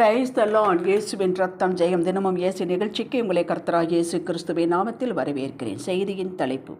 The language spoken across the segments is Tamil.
பிரைஸ் த லார்ட் இயேசுவின் ரத்தம் ஜெயம் தினமும் இயேசு நிகழ்ச்சிக்கு உங்களை கர்த்தராக இயேசு கிறிஸ்துவின் நாமத்தில் வரவேற்கிறேன். செய்தியின் தலைப்பு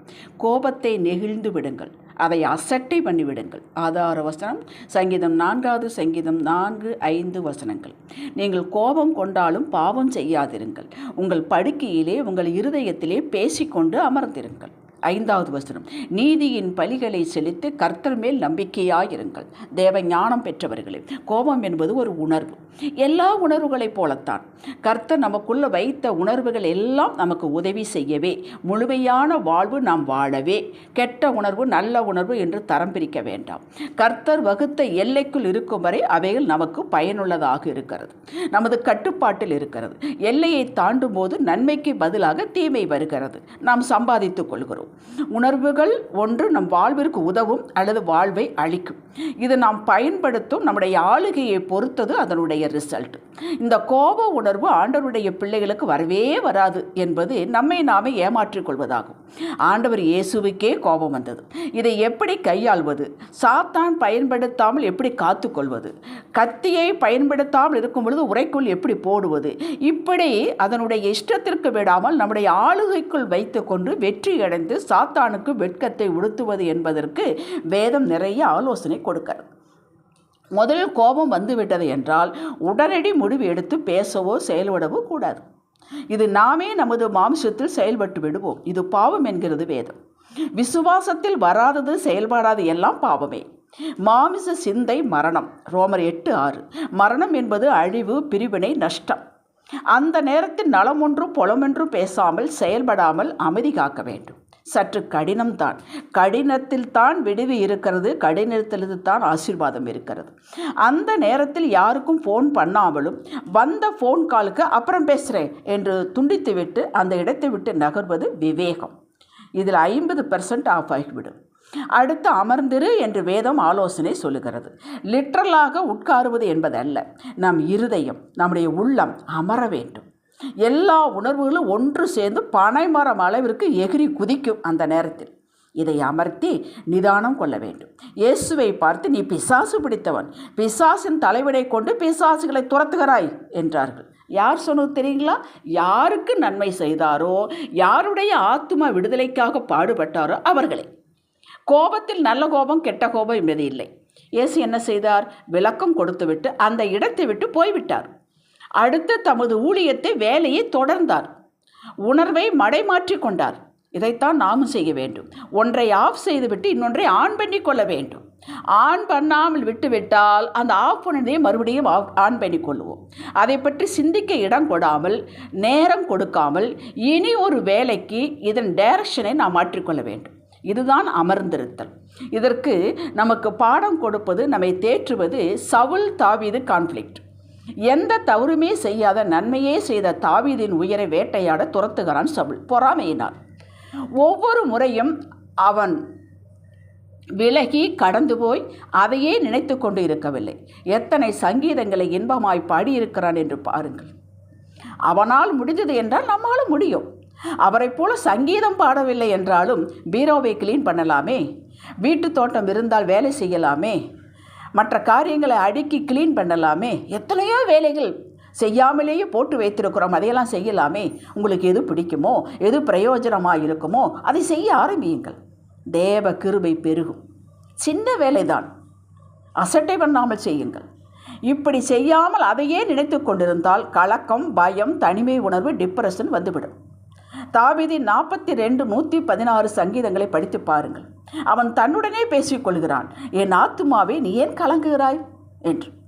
கோபத்தை நெகிழ்ந்து விடுங்கள். அதை அசட்டை பண்ணிவிடுங்கள். ஆதார வசனம் சங்கீதம் நான்காவது சங்கீதம் நான்கு ஐந்து வசனங்கள். நீங்கள் கோபம் கொண்டாலும் பாவம் செய்யாதிருங்கள். உங்கள் படுக்கையிலே உங்கள் இருதயத்திலே பேசிக்கொண்டு அமர்ந்திருங்கள். ஐந்தாவது வசனம். நீதியின் பலிகளை செலுத்தி கர்த்தர் மேல் நம்பிக்கையாயிருங்கள். தேவ ஞானம் பெற்றவர்களே கோபம் என்பது ஒரு உணர்வு. எல்லா உணர்வுகளைப் போலத்தான். கர்த்தர் நமக்குள்ள வைத்த உணர்வுகள் எல்லாம் நமக்கு உதவி செய்யவே முழுமையான வாழ்வு நாம் வாழவே கெட்ட உணர்வு நல்ல உணர்வு என்று தரம் பிரிக்க வேண்டாம். கர்த்தர் வகுத்த எல்லைக்குள் இருக்கும் வரை அவைகள் நமக்கு பயனுள்ளதாக இருக்கிறது. நமது கட்டுப்பாட்டில் இருக்கிறது. எல்லையை தாண்டும் போது நன்மைக்கு பதிலாக தீமை வருகிறது. நாம் சம்பாதித்துக் கொள்கிறோம். உணர்வுகள் ஒன்று நம் வாழ்விற்கு உதவும் அல்லது வாழ்வை அழிக்கும் இது நாம் பயன்படுத்தும் நம்முடைய ஆளுகையை பொறுத்தது அதனுடைய ரிசல்ட் இந்த கோப உணர்வு ஆண்டவருடைய பிள்ளைகளுக்கு வரவே வராது என்பது நம்மை நாமே ஏமாற்றிக் கொள்வதாகும். ஆண்டவர் இயேசுவுக்கே கோபம் வந்தது. இதை எப்படி கையாள்வது? சாத்தான் பயன்படுத்தாமல் எப்படி காத்துக்கொள்வது? கத்தியை பயன்படுத்தாமல் இருக்கும் பொழுது உரைக்குள் எப்படி போடுவது? இப்படி அதனுடைய இஷ்டத்திற்கு விடாமல் நம்முடைய ஆளுகைக்குள் வைத்துக்கொண்டு வெற்றி அடைந்து சாத்தானுக்கு வெட்கத்தை உடுத்துவது என்பதற்கு வேதம் நிறைய ஆலோசனை கொடுக்கிறது. முதலில் கோபம் வந்துவிட்டது என்றால் உடனடி முடிவு எடுத்து பேசவோ செயல்படவோ கூடாது. இது நாமே நமது மாம்சத்தில் செயல்பட்டு விடுவோம். இது பாவம் என்கிறது வேதம். விசுவாசத்தில் வராதது செயல்படாது எல்லாம் பாவமே. மாமிச சிந்தை மரணம். ரோமர் எட்டு ஆறு. மரணம் என்பது அழிவு பிரிவினை நஷ்டம். அந்த நேரத்தில் நலமொன்றும் புலமென்றும் பேசாமல் செயல்படாமல் அமைதி காக்க வேண்டும். சற்று கடினம்தான். கடினத்தில் தான் விடுவி இருக்கிறது கடினத்திலிருந்து தான் ஆசீர்வாதம் இருக்கிறது. அந்த நேரத்தில் யாருக்கும் ஃபோன் பண்ணாமலும் வந்த ஃபோன் காலுக்கு அப்புறம் பேசுகிறேன் என்று துண்டித்துவிட்டு அந்த இடத்தை விட்டு நகர்வது விவேகம். இதில் ஐம்பது பெர்சன்ட் ஆஃப் ஆகிவிடும். அடுத்து அமர்ந்திரு என்று வேதம் ஆலோசனை சொல்லுகிறது. லிட்ரலாக உட்காருவது என்பதல்ல. நம் இருதயம் நம்முடைய உள்ளம் அமர வேண்டும். எல்லா உணர்வுகளும் ஒன்று சேர்ந்து பனைமரம் அளவிற்கு எகிரி குதிக்கும் அந்த நேரத்தில். இதை அமர்த்தி நிதானம் கொள்ள வேண்டும். இயேசுவை பார்த்து நீ பிசாசு பிடித்தவன். பிசாசின் தலைவனை கொண்டு பிசாசுகளை துரத்துகிறாய் என்றார்கள். யார் சொன்னது தெரியுங்களா? யாருக்கு நன்மை செய்தாரோ யாருடைய ஆத்மா விடுதலைக்காக பாடுபட்டாரோ அவர்களே. கோபத்தில் நல்ல கோபம் கெட்ட கோபம் என்பது இல்லை. இயேசு என்ன செய்தார்? விளக்கம் கொடுத்துவிட்டு அந்த இடத்தை விட்டு போய்விட்டார். அடுத்து தமது ஊழியத்தை வேலையை தொடர்ந்தார். உணர்வை மடைமாற்றி கொண்டார். இதைத்தான் நாமும் செய்ய வேண்டும். ஒன்றை ஆஃப் செய்துவிட்டு இன்னொன்றை ஆன் பண்ணி கொள்ள வேண்டும். ஆன் பண்ணாமல் விட்டுவிட்டால் அந்த ஆஃப் பண்ணதை மறுபடியும் ஆன் பண்ணி கொள்வோம். அதை பற்றி சிந்திக்க இடம் கொடாமல் நேரம் கொடுக்காமல் இனி ஒரு வேலைக்கு இதன் டைரக்ஷனை நாம் மாற்றிக்கொள்ள வேண்டும். இதுதான் அமர்ந்திருத்தல். இதற்கு நமக்கு பாடம் கொடுப்பது நம்மை தேற்றுவது சவுல் தாவீது கான்ஃப்ளிக்ட். எந்த தவறுமே செய்யாத நன்மையே செய்த தாவீதின் உயரை வேட்டையாட துரத்துகிறான் சவுல். பொறாமையினால் ஒவ்வொரு முறையும் அவன் விலகி கடந்து போய் அதையே நினைத்து கொண்டு இருக்கவில்லை. எத்தனை சங்கீதங்களை இன்பமாய் பாடியிருக்கிறான் என்று பாருங்கள். அவனால் முடிந்தது என்றால் நம்மாலும் முடியும். அவரைப் போல சங்கீதம் பாடவில்லை என்றாலும் பீரோவை கிளீன் பண்ணலாமே? வீட்டு தோட்டம் இருந்தால் வேலை செய்யலாமே? மற்ற காரியங்களை அடுக்கி க்ளீன் பண்ணலாமே. எத்தனையோ வேலைகள் செய்யாமலேயே போட்டு வைத்திருக்கிறோம். அதையெல்லாம் செய்யலாமே. உங்களுக்கு எது பிடிக்குமோ எது பிரயோஜனமாக இருக்குமோ அதை செய்ய ஆரம்பியுங்கள். தேவ கிருபை பெருகும். சின்ன வேலைதான். அசட்டை பண்ணாமல் செய்யுங்கள். இப்படி செய்யாமல் அதையே நினைத்து கொண்டிருந்தால் கலக்கம் பயம் தனிமை உணர்வு டிப்ரெஷன் வந்துவிடும். தாவிதி நாற்பத்தி ரெண்டு நூற்றி பதினாறு சங்கீதங்களை படித்து பாருங்கள். அவன் தன்னுடனே பேசிக்கொள்கிறான். என் ஆத்துமாவே நீ ஏன் கலங்குகிறாய்? என்று.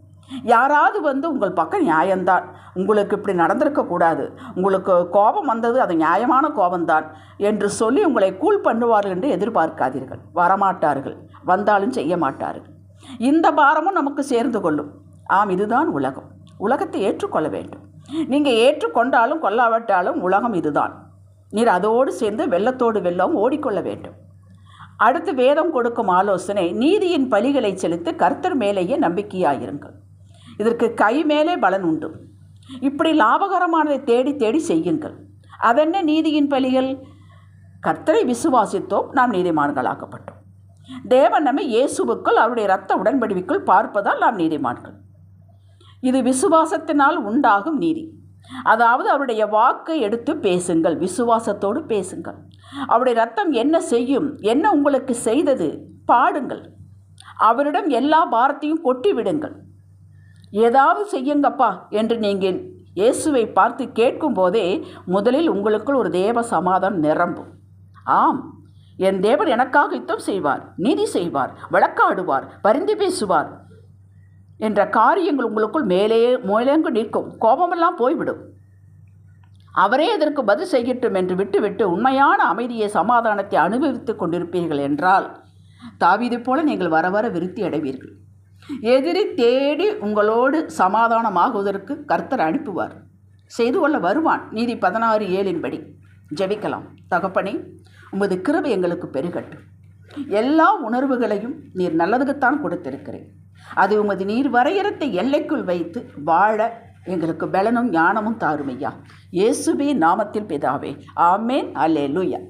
யாராவது வந்து உங்கள் பக்கம் நியாயம்தான் உங்களுக்கு இப்படி நடந்திருக்கக்கூடாது உங்களுக்கு கோபம் வந்தது அது நியாயமான கோபம்தான் என்று சொல்லி உங்களை கூல் பண்ணுவார்கள் என்று எதிர்பார்க்காதீர்கள். வரமாட்டார்கள். வந்தாலும் செய்ய மாட்டார்கள். இந்த பாரமும் நமக்கு சேர்ந்து கொள்ளும். ஆம் இதுதான் உலகம். உலகத்தை ஏற்றுக்கொள்ள வேண்டும். நீங்கள் ஏற்றுக்கொண்டாலும் கொல்லாவிட்டாலும் உலகம் இதுதான். நீர் அதோடு சேர்ந்து வெள்ளத்தோடு வெள்ளம் ஓடிக்கொள்ள வேண்டும். அடுத்து வேதம் கொடுக்கும் ஆலோசனை நீதியின் பலிகளை செலுத்து கர்த்தர் மேலேயே நம்பிக்கையாயிருங்கள். இதற்கு கை மேலே பலன் உண்டு. இப்படி லாபகரமானதை தேடி தேடி செய்யுங்கள். அதென்ன நீதியின் பலிகள் கர்த்தரை விசுவாசித்தோம் நாம் நீதிமான்களாக்கப்பட்டோம். தேவன் நம்மை இயேசுவுக்குள் அவருடைய இரத்த உடன்படிவுக்குள் பார்ப்பதால் நாம் நீதிமான்கள். இது விசுவாசத்தினால் உண்டாகும் நீதி. அதாவது அவருடைய வாக்கை எடுத்து பேசுங்கள் விசுவாசத்தோடு பேசுங்கள். அவருடைய ரத்தம் என்ன செய்யும்? என்ன உங்களுக்கு செய்தது? பாடுங்கள். அவரிடம் எல்லா பாரத்தையும் கொட்டி விடுங்கள். ஏதாவது செய்யுங்கப்பா என்று நீங்கள் இயேசுவை பார்த்து கேட்கும்போதே முதலில் உங்களுக்குள் ஒரு தேவ சமாதானம் நிரம்பும். ஆம் என் தேவன் எனக்காக யுத்தம் செய்வார் நீதி செய்வார் வழக்காடுவார் பரிந்து பேசுவார் என்ற காரியங்கள் உங்களுக்குள் மேலே மேலேங்கு நிற்கும். கோபமெல்லாம் போய்விடும். அவரே இதற்கு பதில் செய்யட்டும் என்று விட்டுவிட்டு உண்மையான அமைதியை சமாதானத்தை அனுபவித்துக் கொண்டிருப்பீர்கள் என்றால் தாவீது போல நீங்கள் வர வர விருத்தி அடைவீர்கள். எதிரி தேடி உங்களோடு சமாதானமாகுவதற்கு கர்த்தர் அனுப்புவார். செய்து கொள்ள வருவான். நீதி பதினாறு ஏழின்படி ஜெபிக்கலாம். தகப்பனே உமது கிருபை எங்களுக்கு பெருகட்டும். எல்லா உணர்வுகளையும் நீர் நல்லதுக்குத்தான் கொடுத்திருக்கிறேன். அது உமது நீர் வரையறத்தை எல்லைக்குள் வைத்து வாழ எங்களுக்கு பலனும் ஞானமும் தாருமையா. இயேசுபி நாமத்தில் பிதாவே. ஆமேன். லுயா